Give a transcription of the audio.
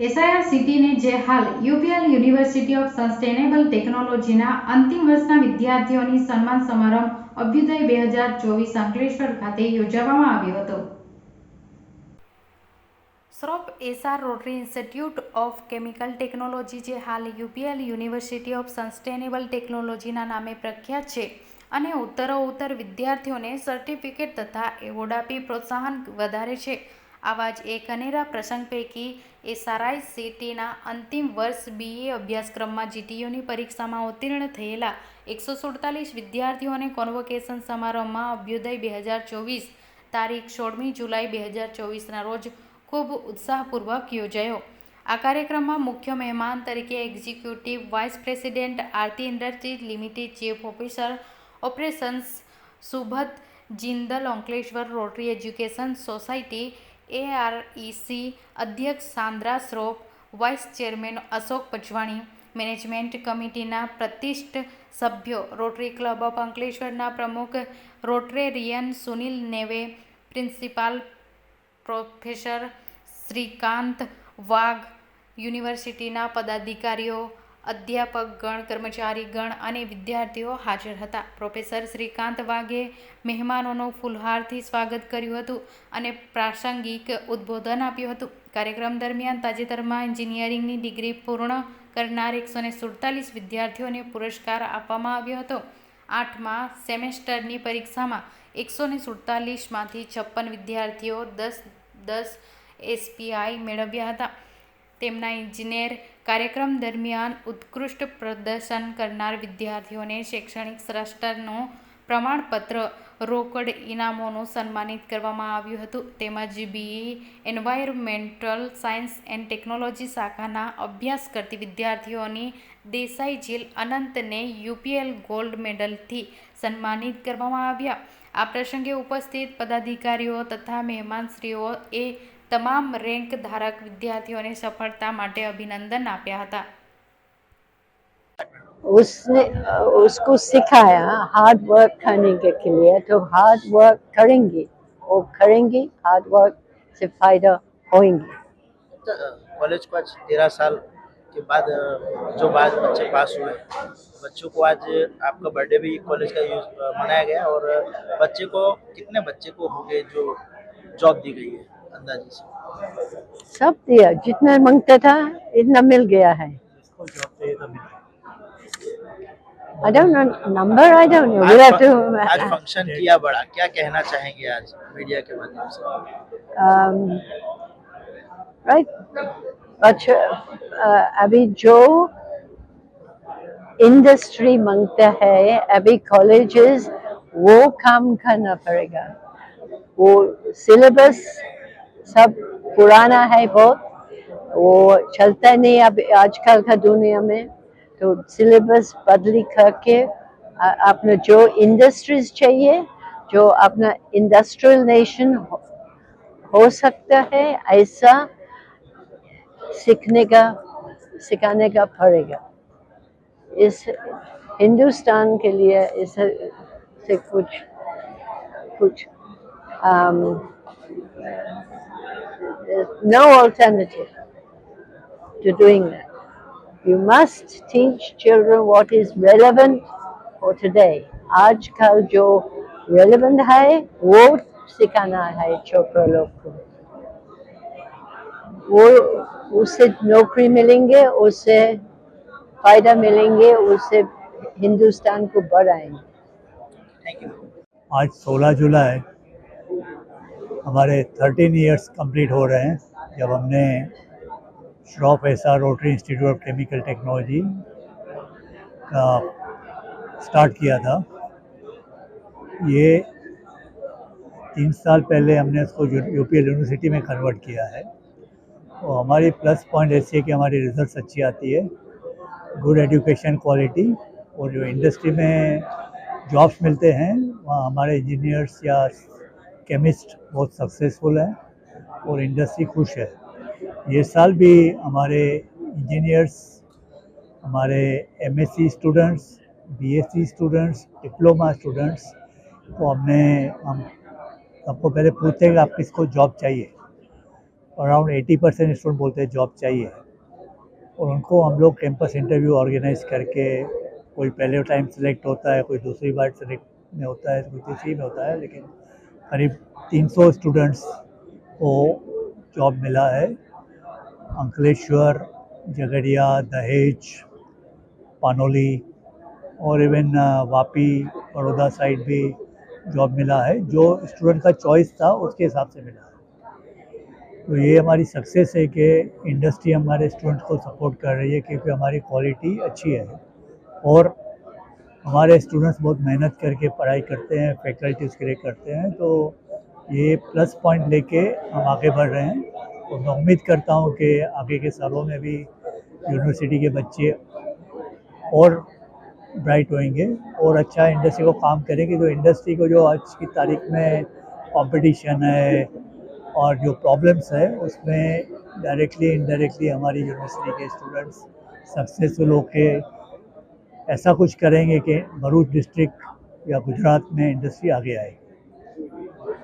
SIR જે હાલ UPL university of sustainable ટેકનોલોજીના અંતિમ વર્ષના વિદ્યાર્થીઓની સન્માન સમારંભ અભ્યુદય બે હજાર ચોવીસ અંકલેશ્વર ખાતે યોજવામાં આવ્યો હતો. Shroff S R rotary institute of chemical technology જે હાલ યુપીએલ યુનિવર્સિટી ઓફ સસ્ટેનેબલ ટેકનોલોજીના નામે પ્રખ્યાત છે અને ઉત્તરોત્તર વિદ્યાર્થીઓને સર્ટિફિકેટ તથા એવોર્ડ આપી પ્રોત્સાહન વધારે છે. આવા જ એક અનેરા પ્રસંગ પૈકી એસઆરઆઈ સીટીના અંતિમ વર્ષ બીએ અભ્યાસક્રમમાં જીટીયુની પરીક્ષામાં ઉત્તીર્ણ થયેલા એકસો સુડતાલીસ વિદ્યાર્થીઓને કોન્વોકેશન સમારોહમાં અભ્યુદય બે હજાર ચોવીસ તારીખ સોળમી જુલાઈ બે હજાર ચોવીસના રોજ ખૂબ ઉત્સાહપૂર્વક યોજાયો. આ કાર્યક્રમમાં મુખ્ય મહેમાન તરીકે executive vice president Aarti industries limited chief officer operations Subhat Jindal Ankleshwar rotary education society AREC અધ્યક્ષ Sandra Shroff vice chairman Ashok Pachwani, management કમિટીના પ્રતિષ્ઠ સભ્યો, રોટરી ક્લબ ઓફ અંકલેશ્વરના પ્રમુખ rotarian Sunil Neve, principal professor Shrikant Wagh, યુનિવર્સિટીના પદાધિકારીઓ અધ્યાપકગણ કર્મચારીગણ અને વિદ્યાર્થીઓ હાજર હતા. પ્રોફેસર શ્રીકાંત વાઘે મહેમાનોનું ફૂલહારથી સ્વાગત કર્યું હતું અને પ્રાસંગિક ઉદ્બોધન આપ્યું હતું. કાર્યક્રમ દરમિયાન તાજેતરમાં એન્જિનિયરિંગની ડિગ્રી પૂર્ણ કરનાર એકસો ને સુડતાલીસ વિદ્યાર્થીઓને પુરસ્કાર આપવામાં આવ્યો હતો. આઠમા સેમેસ્ટરની પરીક્ષામાં એકસો ને સુડતાલીસમાંથી છપ્પન વિદ્યાર્થીઓ દસ દસ એસપીઆઈ મેળવ્યા હતા. તેમના ઇજનેર કાર્યક્રમ દરમિયાન ઉત્કૃષ્ટ પ્રદર્શન કરનાર વિદ્યાર્થીઓને શૈક્ષણિક શ્રેષ્ઠનું પ્રમાણપત્ર, રોકડ ઇનામોનું સન્માનિત કરવામાં આવ્યું હતું. તેમજ BE environmental science and technology શાખાના અભ્યાસ કરતી વિદ્યાર્થીઓની દેસાઈ જીલ અનંતને યુપીએલ ગોલ્ડ મેડલથી સન્માનિત કરવામાં આવ્યા. આ પ્રસંગે ઉપસ્થિત પદાધિકારીઓ તથા મહેમાનશ્રીઓએ તમામ રેન્ક ધારક વિદ્યાર્થીઓને સફળતા માટે અભિનંદન આપ્યા હતા उसने उसको सिखाया हार्ड वर्क करने के लिए तो हार्ड वर्क करेंगे वो करेंगे हार्ड वर्क से फायदा होंगे कॉलेज को आज तेरह साल के बाद जो बाद बच्चे पास हुए बच्चों को आज आपका बर्थडे भी कॉलेज का यूज मनाया गया और बच्चे को कितने बच्चे को हो गए जो जॉब दी गई है अंदाजे से सब दिया जितना माँगता था इतना मिल गया है I don't know number. I don't know. आज We have फ- आज फ़ंक्शन किया बड़ा क्या कहना चाहेंगे आज मीडिया के माध्यम से Um, right. अच्छा uh, अभी जो इंडस्ट्री माँगता है अभी कॉलेजेस वो काम करना पड़ेगा वो सिलेबस सब पुराना है बहुत। वो चलता नहीं अब आजकल का दुनिया में तो सिलेबस बदली करके अपना जो इंडस्ट्रीज़ चाहिए जो अपना इंडस्ट्रियल नेशन हो, हो सकता है ऐसा सीखने का सिखाने का पड़ेगा। इस हिंदुस्तान के लिए इस से कुछ कुछ um, no alternative to doing that. You must teach children what is relevant for today. आजकल जो relevant है वो सिखाना है छोटे लोग को वो उससे नौकरी मिलेंगे उससे फायदा मिलेंगे उससे हिंदुस्तान को बढ़ाएंगे थैंक यू आज 16 जुलाई हमारे 13 इयर्स कंप्लीट हो रहे हैं, जब हमने Shroff S rotary institute of chemical technology का स्टार्ट किया था। ये तीन साल पहले हमने उसको यूपीएल यूनिवर्सिटी में कन्वर्ट किया है। तो हमारी प्लस पॉइंट ऐसी है कि हमारी रिजल्ट्स अच्छी आती है गुड एजुकेशन क्वालिटी और जो इंडस्ट्री में जॉब्स मिलते हैं, वहाँ हमारे इंजीनियर्स या केमिस्ट बहुत सक्सेसफुल हैं और इंडस्ट्री खुश है। ये साल भी हमारे इंजीनियर्स हमारे MSc students BSc students diploma students को हमने, हम सबको पहले पूछते हैं कि आप किसको जॉब चाहिए। अराउंड 80 परसेंट स्टूडेंट बोलते हैं जॉब चाहिए। और उनको हम लोग कैंपस इंटरव्यू ऑर्गेनाइज करके, कोई पहले टाइम सेलेक्ट होता है, कोई दूसरी बार सेलेक्ट में होता है, कोई तीसरी में होता है, लेकिन करीब 300 स्टूडेंट्स को जॉब मिला है। अंकलेश्वर झगड़िया दहेज, पानोली और इवन वापी, बड़ौदा साइड भी जॉब मिला है। जो स्टूडेंट का चॉइस था, उसके हिसाब से मिला है। तो ये हमारी सक्सेस है कि इंडस्ट्री हमारे स्टूडेंट्स को सपोर्ट कर रही है, क्योंकि हमारी क्वालिटी अच्छी है। और हमारे स्टूडेंट्स बहुत मेहनत करके पढ़ाई करते हैं फैकल्टी उसके लिए करते हैं तो ये प्लस पॉइंट लेके हम आगे बढ़ रहे हैं। और मैं उम्मीद करता हूँ कि आगे के सालों में भी यूनिवर्सिटी के बच्चे और ब्राइट होंगे और अच्छा इंडस्ट्री को काम करेंगे। जो इंडस्ट्री को जो आज की तारीख में कंपटीशन है और जो प्रॉब्लम्स है, उसमें डायरेक्टली इनडायरेक्टली हमारी यूनिवर्सिटी के स्टूडेंट्स सक्सेसफुल होके ऐसा कुछ करेंगे कि भरूच डिस्ट्रिक्ट या गुजरात में इंडस्ट्री आगे आएगी।